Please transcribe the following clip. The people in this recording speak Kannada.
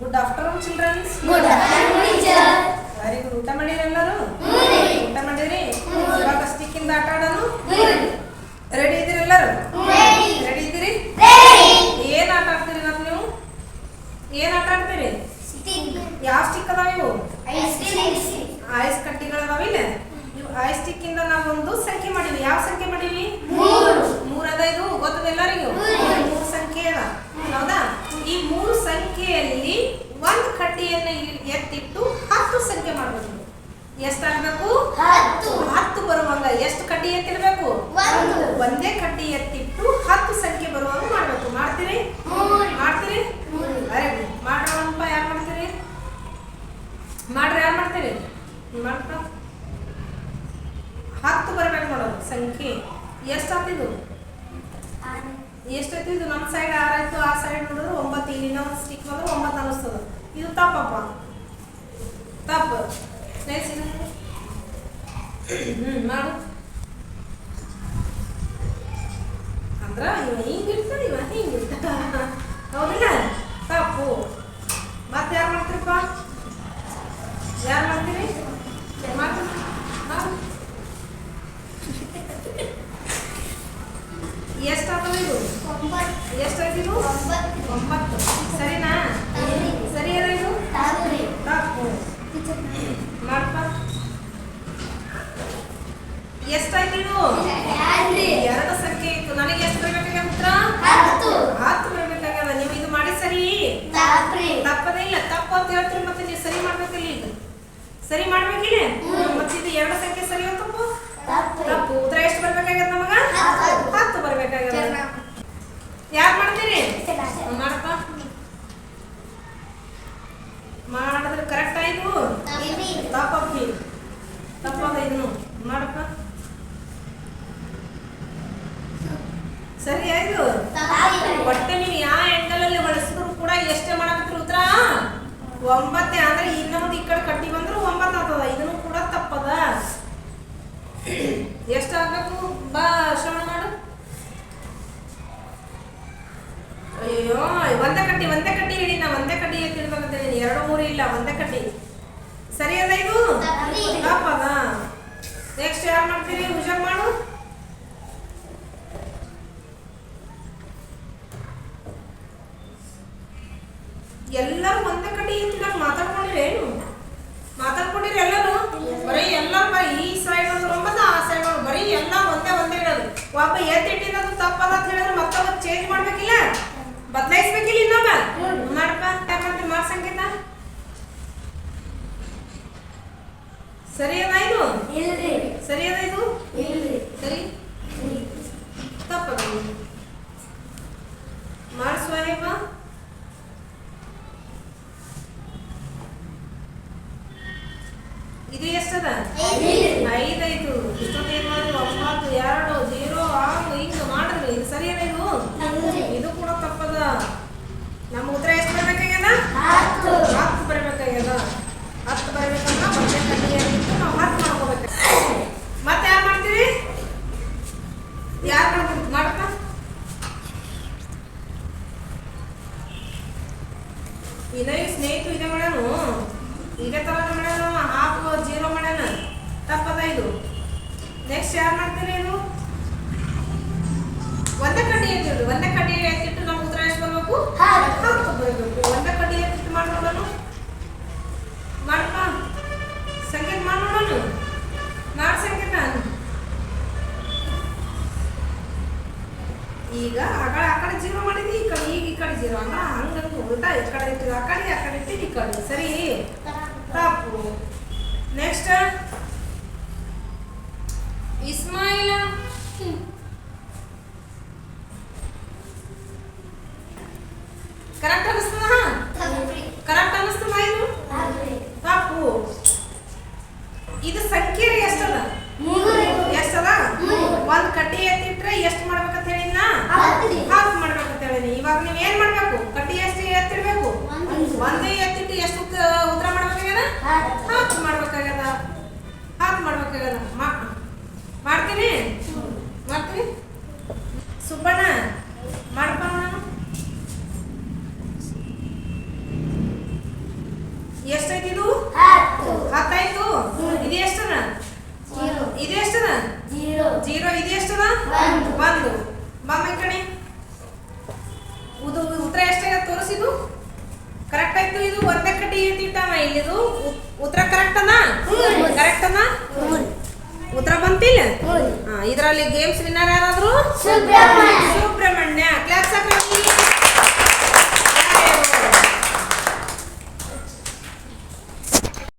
good afternoon childrens good afternoon teacher very good ಊಟ ಮಾಡಿರಿ ಎಲ್ಲರೂ ಊಟ ಮಾಡಿರಿ ಇವಾಗ ಸ್ಟಿಕ್ಕಿಂದ ಆಟ ಆಡೋಣ ರೆಡಿ ಇದ್ದೀರಿ ಎಲ್ಲರೂ ಎತ್ತಿಟ್ಟು ಹತ್ತು ಸಂಖ್ಯೆ ಮಾಡಬೇಕು ಎಷ್ಟಾಗಬೇಕು? ಹತ್ತು. ಬರುವಂಗ ಎಷ್ಟು ಕಡ್ಡಿ ಎತ್ತಿರ್ಬೇಕು? ಒಂದು. ಕಡ್ಡಿ ಎತ್ತಿಟ್ಟು ಹತ್ತು ಸಂಖ್ಯೆ ಬರುವಂಗ ಮಾಡ್ಬೇಕು. ಮಾಡ್ತೀರಿ? ಮಾಡ್ತೀರಿ? ಗುಡ್ ಮಾಡೋಣಪ್ಪ ಯಾರು ಮಾಡ್ತೀರಿ? ಮಾಡ್ರಿ ಯಾರು ಮಾಡ್ತೀರಿ? ಮಾಡ್ತ ಹತ್ತು ಬರ್ಬೇಕು ನೋಡೋದು ಸಂಖ್ಯೆ. ಎಷ್ಟಾಗ್ತಿದು ಎಷ್ಟೈತಿ ಇದು ನಮ್ಮ ಸೈಡ್ ಆರಾಯ್ತು ಆ ಸೈಡ್ ನೋಡಿದ್ರೆ ಒಂಬತ್ತು ಇಲ್ಲಿನ ಸ್ಟಿಕ್ ಬಂದ್ರೆ ಒಂಬತ್ತು ಅನಿಸ್ತದ. ಇದು ತಪ್ಪಪ್ಪ. ತಪ್ಪು. ಇದು. ಹ್ಮ್ ಮಾಡು. ಅಂದ್ರ ಇವ ಹಿಂಗಿರ್ತ ಇವ ಹಿಂಗಿರ್ತ ಹೌದಿಲ್ಲ? ತಪ್ಪು. ಮತ್ತೆ ಯಾರು ಮಾಡ್ತೀರಪ್ಪ? ಯಾರು ಮಾಡ್ತೀರಿ? ಮಾಡ್ತೀರಿ ಮಾಡು. ಎಷ್ಟಾಗ್ತದೆ ಇದು? ಎಷ್ಟಾಯ್ತು ಇದು? ಒಂಬತ್ತು. ಸರಿನಾ ಸರಿ ಅದ ಇದು ತಪ್ಪು ಮಾಡಪ್ಪ ಎಷ್ಟಾಯ್ತು ಇದು ಎರಡು ಸಂಖ್ಯೆ ಇತ್ತು. ನನಗೆ ಎಷ್ಟು ಬರ್ಬೇಕಾಗ್ಯದ ಉತ್ತರ ಹತ್ತು. ಬರ್ಬೇಕಾಗ್ಯದ ನೀವು ಇದು ಮಾಡಿ ಸರಿ? ತಪ್ಪದೇ ಇಲ್ಲ. ತಪ್ಪು ಅಂತ ಹೇಳ್ತೀರಿ ಮತ್ತೆ ನೀವು ಸರಿ ಮಾಡ್ಬೇಕಿಲ್ಲ ಈಗ. ಸರಿ ಮಾಡ್ಬೇಕಿಲ್ಲ ಮತ್ತೆ ಇದು ಎರಡು ಸಂಖ್ಯೆ ಸರಿ ತಪ್ಪು ತಪ್ಪು. ಉತ್ತರ ಎಷ್ಟು ಬರ್ಬೇಕಾಗ್ಯದ ನಮಗ? ಹತ್ತು. ಹತ್ತು ಬರ್ಬೇಕಾಗ್ಯದ. ಯಾರು ಮಾಡ್ತೀರಿ? ಮಾಡಪ್ಪ. ಮಾಡಿದ್ರೆ ಕರೆಕ್ಟ್ ಆಯ್ತು ತಪ್ಪ ಇನ್ನು. ಇದನ್ನು ಮಾಡಪ್ಪ. ಸರಿ ಆಯ್ತು. ಒಟ್ಟೆ ನೀವು ಯಾವ ಆ್ಯಂಗಲ್ ಅಲ್ಲಿ ಬಳಸಿದ್ರು ಕೂಡ ಎಷ್ಟೇ ಮಾಡಕತ್ರಿ ಉತ್ತರ? ಒಂಬತ್ತೆ. ಅಂದ್ರೆ ಇನ್ನೊಂದು ಈ ಕಡೆ ಕಟ್ಟಿ ಬಂದ್ರೆ ಒಂಬತ್ತು ಆಗ್ತದ. ಇದನ್ನು ಕೂಡ ತಪ್ಪದ. ಎಷ್ಟಾಗಬೇಕು ಬಾ ಶ್ರವಣ ಮಾಡು. ಅಯ್ಯೋ ಒಂದೇ ಕಟ್ಟಿ ಒಂದೇ ಕಟ್ಟಿ ಹೇಳಿ ನಾ ಒಂದೇ ಕಟ್ಟಿ ತಿಳ್ಬೇಕಂತ ಹೇಳಿ ಎರಡು ಮೂರು ಇಲ್ಲ ಒಂದೇ ಕಟ್ಟಿ. ಸರಿ ಅದ ಇದು. ತಪ್ಪದ. ನೆಕ್ಸ್ಟ್ ಯಾರು ಮಾಡ್ತೀರಿ? ಹುಷಾರ್ ಮಾಡು ಎಲ್ಲರೂ ಒಂದೇ ಕಡೆ ಇತ್ತಿದಾಗ ಮಾತಾಡ್ಕೊಂಡಿರಿ ಏನು ಮಾತಾಡ್ಕೊಂಡಿರಿ ಎಲ್ಲರೂ ಬರೀ ಎಲ್ಲರೂ ಬರೀ ಈ ಸೈಡ್ ಒಂದು ಒಂಬತ್ತು ಆ ಸೈಡ್ ಒಂದು ಬರೀ ಎಲ್ಲ ಒಂದೇ ಒಂದೇ ಹೇಳೋದು ಒಬ್ಬ ಎತ್ತಿಟ್ಟಿದ್ದು ತಪ್ಪದ ಅಂತ ಹೇಳಿದ್ರೆ ಮತ್ತೊಬ್ಬ ಚೇಂಜ್ ಮಾಡ್ಬೇಕಿಲ್ಲ? ಬದಲಾಯಿಸ್ಬೇಕಿಲ್ಲ ಇನ್ನೊಮ್ಮೆ ಮಾಡಪ್ಪ ಯಾಕೆ ಮಾಡ್ತೀವಿ ಮಾಡ್ ಸಂಗೀತ ಸರಿ ಅದ ಇದು? ಸರಿ ಅದ ಇದು? ಸರಿ. ತಪ್ಪದ. ಮಾಡಿಸುವ ಹೇಗ ಇದು ಎಷ್ಟದ? ಐದೈದು. ಇಷ್ಟೊತ್ತೇನು ಮಾಡಿದ್ರು ಒಂಬತ್ತು ಎರಡು ಜೀರೋ ಆರು ಹಿಂಗೆ ಮಾಡಿದ್ರು ಇದು ಸರಿ ಅದ ಇದು ಇದು ಕೂಡ ತಪ್ಪದ ನಮ್ಮ ಉತ್ತರ ಎಷ್ಟು ಬರ್ಬೇಕಾಗ್ಯದ ಹತ್ತು ಬರ್ಬೇಕಾಗ್ಯದ ಹತ್ತು ಬರ್ಬೇಕಂದ್ರ ಮತ್ತೆ ಕಡ್ಡಿ ಆಗಿತ್ತು ನಾವು ಹತ್ತು ಮಾಡ್ಕೋಬೇಕು ಮತ್ತೆ ಯಾರು ಮಾಡ್ತೀವಿ ಯಾರು ಮಾಡ್ತೀವಿ ಮಾಡಪ್ಪ ಇದೇ ಸ್ನೇಹಿತರು ಇದೆ ಮಾಡ್ಯಾನು ಇದೇ ತರ ಮಾಡ್ಯಾನು ಹಾಫ್ ಜೀರೋ ಮಾಡ್ಯಾನ ತಪ್ಪದ ಇದು ನೆಕ್ಸ್ಟ್ ಯಾರು ಮಾಡ್ತೀರಿ ಇದು ಒಂದೇ ಕಡ್ಡಿ ಎತ್ತಿಡ್ರಿ ಒಂದೇ ಕಡ್ಡಿ ಎತ್ತಿಟ್ಟು ನಮ್ಮ ಉತ್ತರ ಎಷ್ಟು ಬರ್ಬೇಕು ಹತ್ತು. ಹತ್ತು ಬರ್ಬೇಕು ಒಂದೇ ಕಡ್ಡಿ ಎತ್ತಿಟ್ಟು ಮಾಡಿ ನೋಡೋಣ ಮಾಡಪ್ಪ ಸಂಗೀತ ಮಾಡಿ ನೋಡೋಣ ಮಾಡ್ ಸಂಗೀತ ಈಗ ಆ ಕಡೆ ಆ ಕಡೆ ಜೀರೋ ಮಾಡಿದ್ವಿ ಈ ಕಡೆ, ಈಗ ಈ ಕಡೆ ಜೀರೋ ಹಂಗ ಹಂಗಂಗ ಉಲ್ಟಾ ಈ ಕಡೆ ಇಟ್ಟಿದ್ದು, ಆ ಕಡೆ ಆ ಕಡೆ ಇಟ್ಟಿದ್ದು ಈ ಕಡೆ. ಸರಿ? ತಪ್ಪು. ನೆಕ್ಸ್ಟ್ ಇಸ್ಮಾಯಿಲ ಇದು ಕರೆಕ್ಟ್ ಆಯ್ತು ಇದು? ಒಂದೇ ಕಟ್ಟಿ ಇಟ್ಟಿಟ್ಟಾನ ಇಲ್ಲಿದು. ಉತ್ತರ ಕರೆಕ್ಟ್ ಅನಾ? ಕರೆಕ್ಟ್ ಅನಾ? ಉತ್ತರ ಬಂತಿಲ್ಲ? ಇದ್ರಲ್ಲಿ ಇದರಲ್ಲಿ ಗೇಮ್ಸ್ ವಿನ್ನರ್ ಯಾರಾದ್ರು? ಸುಬ್ರಹ್ಮಣ್ಯ. ಕ್ಲಾಸ್ ಹಾಕ್ರಿ